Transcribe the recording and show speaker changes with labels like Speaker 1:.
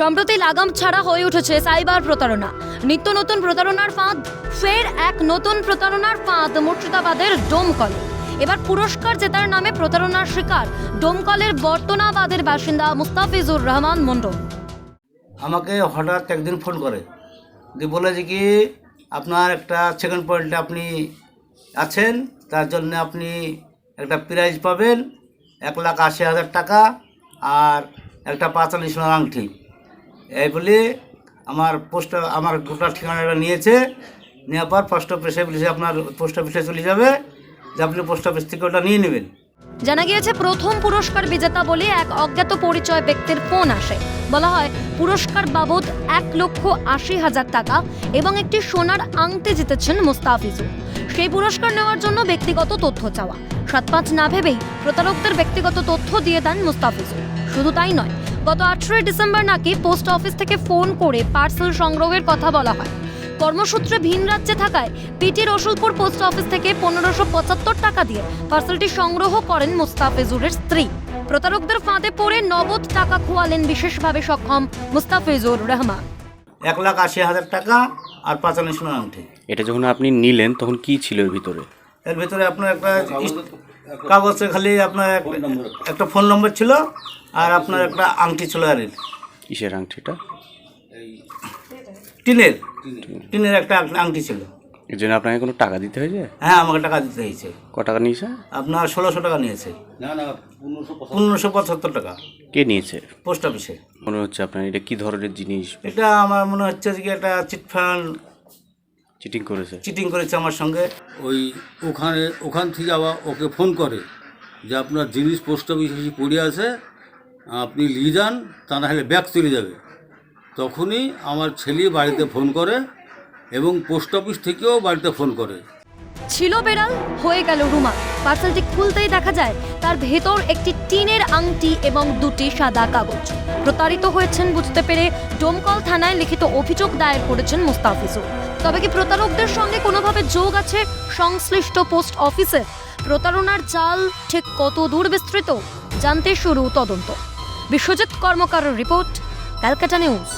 Speaker 1: সম্প্রতি লাগাম ছাড়া হয়ে উঠেছে সাইবার প্রতারণা। নিত্য নতুন প্রতারণার ফাঁদ, ফের এক নতুন প্রতারণার ফাঁদ, মুর্শিদাবাদের ডোমকল। এবার পুরস্কার জেতার নামে প্রতারণার শিকার, ডোমকলের বর্তনাবাদের বাসিন্দা মুস্তাফিজুর রহমান মন্ডল
Speaker 2: আমাকে হঠাৎ একদিন ফোন করে দিয়ে বলে যে কি, আপনার একটা সেকেন্ড পয়েন্টে আপনি আছেন, তার জন্য আপনি একটা প্রাইজ পাবেন, এক লাখ আশি হাজার টাকা আর একটা পাঁচালি সোনার আংটি। এই বলে আমার পোস্ট, আমার গোটা ঠিকানাটা নিয়েছে। নেওয়ার পর পোস্ট অফিসে বলেছে আপনার পোস্ট অফিসে চলে যাবে। যে আপনি পোস্ট অফিস থেকে ওটা নিয়ে নেবেন।
Speaker 1: জানা গিয়েছে, প্রথম পুরস্কার বিজেতা বলে এক অজ্ঞাত পরিচয় ব্যক্তির ফোন আসে। বলা হয়, পুরস্কার বাবদ এক লক্ষ আশি হাজার টাকা এবং একটি সোনার আংটি জিতেছেন মুস্তাফিজুর সেই পুরস্কার নেওয়ার জন্য ব্যক্তিগত তথ্য চাওয়া। সাত পাঁচ না ভেবেই প্রতারকদের ব্যক্তিগত তথ্য দিয়ে দেন মুস্তাফিজুর শুধু তাই নয় গত আঠেরোই ডিসেম্বর নাকি পোস্ট অফিস থেকে ফোন করে পার্সেল সংগ্রহের কথা বলা হয়। কর্মসূত্রে ভিন রাজ্যে থাকায় পিটি রসুলপুর পোস্ট অফিস থেকে পনেরোশো পঁচাত্তর টাকা দিয়ে পার্সেলটি সংগ্রহ করেন মুস্তাফিজুরের স্ত্রী। প্রতারকদের ফাঁদে পড়ে নগদ টাকা খোয়ালেন বিশেষভাবে সক্ষম মুস্তাফিজুর রহমান।
Speaker 2: এক লাখ আশি হাজার টাকা আর পাঁচালি সোনার আংটি
Speaker 3: এটা যখন আপনি নিলেন তখন কি ছিল এর ভিতরে?
Speaker 2: এর ভিতরে আপনার একটা কাগজে খালি আপনার এক- একটা ফোন নম্বর ছিল আর আপনার একটা আংটি ছিল আর।
Speaker 3: কিসের আংটিটা?
Speaker 2: টিনের। টিনের। একটা আংটি ছিল।
Speaker 3: এর জন্য আপনাকে কোনো টাকা দিতে হয়েছে?
Speaker 2: হ্যাঁ আমাকে টাকা দিতে হয়েছে।
Speaker 3: ক টাকা নিয়েছে?
Speaker 2: আপনার ষোলোশো টাকা নিয়েছে। পনেরোশো পঁচাত্তর টাকা।
Speaker 3: কে নিয়েছে?
Speaker 2: পোস্ট অফিসে।
Speaker 3: মনে হচ্ছে আপনার এটা কি ধরনের জিনিস?
Speaker 2: এটা আমার মনে হচ্ছে যে কি একটা চিটফান্ড
Speaker 3: চিটিং করেছে।
Speaker 2: চিটিং করেছে আমার সঙ্গে।
Speaker 4: ওই ওখানে ওখান থেকে আবার ওকে ফোন করে যে আপনার জিনিস পোস্ট অফিসে পড়ে আছে আপনি নিয়ে যান তা না হলে ব্যাগ চলে যাবে। তখনই আমার ছেলে বাড়িতে ফোন করে এবং পোস্ট অফিস থেকেও বাড়িতে ফোন করে।
Speaker 1: ছিল বেড়াল, হয়ে গেল রুমা। পার্সেলটি খুলতেই দেখা যায়, তার ভেতর একটি টিনের আংটি এবং দুটি সাদা কাগজ। প্রতারিত হয়েছেন বুঝতে পেরে ডোমকল থানায় লিখিত অভিযোগ দায়ের করেছেন মুস্তাফিজুর। তবে কি প্রতারকদের সঙ্গে কোনোভাবে যোগ আছে সংশ্লিষ্ট পোস্ট অফিসের প্রতারণার জাল ঠিক কত দূর বিস্তৃত? জানতে শুরু তদন্ত। বিশ্বজিৎ কর্মকারের রিপোর্ট, ক্যালকাটা নিউজ।